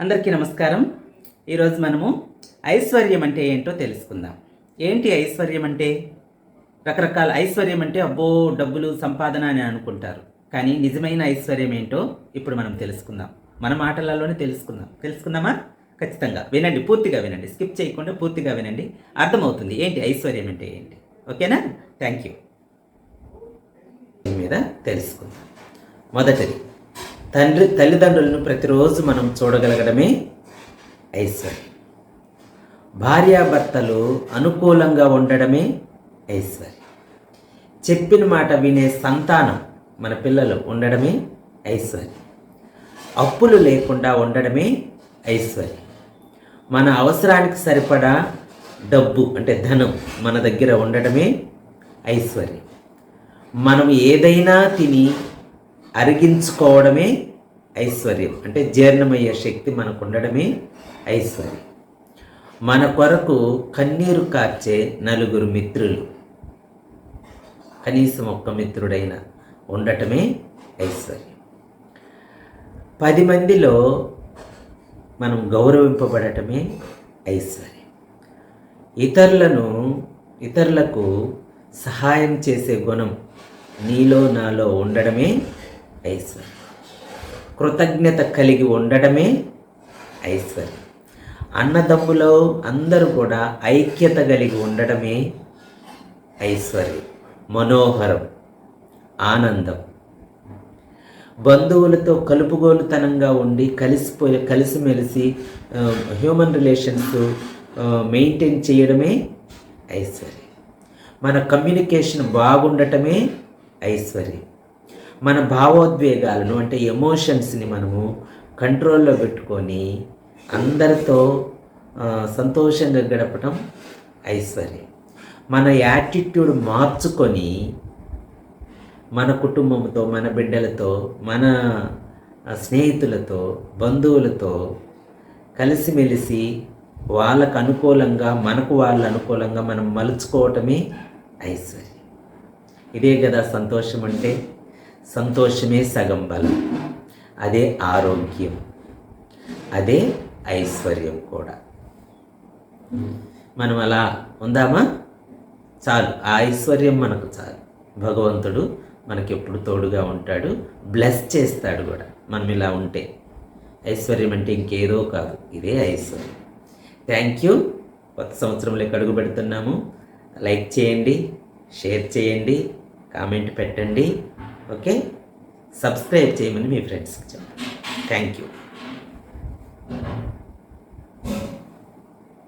అందరికీ నమస్కారం. ఈరోజు మనము ఐశ్వర్యం అంటే ఏంటో తెలుసుకుందాం. ఏంటి ఐశ్వర్యం అంటే? రకరకాల ఐశ్వర్యం అంటే అబ్బో డబ్బులు సంపాదన అని అనుకుంటారు. కానీ నిజమైన ఐశ్వర్యం ఏంటో ఇప్పుడు మనం తెలుసుకుందాం. మన మాటలలోనే తెలుసుకుందాం. తెలుసుకుందామా? ఖచ్చితంగా. వినండి పూర్తిగా వినండి. స్కిప్ చేయకుండా పూర్తిగా వినండి. అర్థమవుతుంది ఏంటి ఐశ్వర్యం అంటే ఏంటి. ఓకేనా? Thank you. మీద తెలుసుకుందాం. మొదటిది. తండ్రి తల్లిదండ్రులను ప్రతిరోజు మనం చూడగలగడమే ఐశ్వర్యం భార్యాభర్తలు అనుకూలంగా ఉండడమే ఐశ్వర్యం చెప్పిన మాట వినే సంతానం మన పిల్లలు ఉండడమే ఐశ్వర్యం అప్పులు లేకుండా ఉండడమే ఐశ్వర్యం మన అవసరానికి సరిపడా డబ్బు అంటే ధనం మన దగ్గర ఉండడమే ఐశ్వర్యం మనం ఏదైనా తిని అరిగించుకోవడమే ఐశ్వర్యం. అంటే జీర్ణమయ్యే శక్తి మనకు ఉండడమే ఐశ్వర్యం. మన కొరకు కన్నీరు కార్చే నలుగురు మిత్రులు. కనీసం ఒక్క మిత్రుడైన ఉండటమే ఐశ్వర్యం. పది మందిలో మనం గౌరవింపబడటమే ఐశ్వర్యం. ఇతరులను ఇతరులకు సహాయం చేసే గుణం నీలో నాలో ఉండడమే ఐశ్వర్యం. కృతజ్ఞత కలిగి ఉండడమే ఐశ్వర్యం. అన్నదమ్ములో అందరూ కూడా ఐక్యత కలిగి ఉండడమే ఐశ్వర్యం. మనోహరం ఆనందం. బంధువులతో కలుపుగోలుతనంగా ఉండి కలిసిపోయి కలిసిమెలిసి హ్యూమన్ రిలేషన్స్ మెయింటైన్ చేయడమే ఐశ్వర్యం. మన కమ్యూనికేషన్ బాగుండటమే ఐశ్వర్యం. మన భావోద్వేగాలను అంటే ఎమోషన్స్ని మనము కంట్రోల్లో పెట్టుకొని అందరితో సంతోషంగా గడపటం ఐశ్వర్యం. మన యాటిట్యూడ్ మార్చుకొని మన కుటుంబంతో మన బిడ్డలతో మన స్నేహితులతో బంధువులతో కలిసిమెలిసి వాళ్ళకు అనుకూలంగా మనకు వాళ్ళ అనుకూలంగా మనం మలుచుకోవటమే ఐశ్వర్యం. ఇదే కదా సంతోషం అంటే సంతోషమే సగం బలం. అదే ఆరోగ్యం. అదే ఐశ్వర్యం కూడా. మనం అలా ఉందామా? చాలు. ఆ ఐశ్వర్యం మనకు చాలు. భగవంతుడు మనకి ఎప్పుడు తోడుగా ఉంటాడు. బ్లెస్ చేస్తాడు కూడా. మనం ఇలా ఉంటే. ఐశ్వర్యం అంటే ఇంకేదో కాదు. ఇదే ఐశ్వర్యం. Thank you. కొత్త సంవత్సరంలోకి అడుగు పెడుతున్నాము. లైక్ చేయండి షేర్ చేయండి కామెంట్ పెట్టండి. ఓకే? సబ్స్క్రైబ్ చేయమని మీ ఫ్రెండ్స్కి చెప్పండి. Thank you.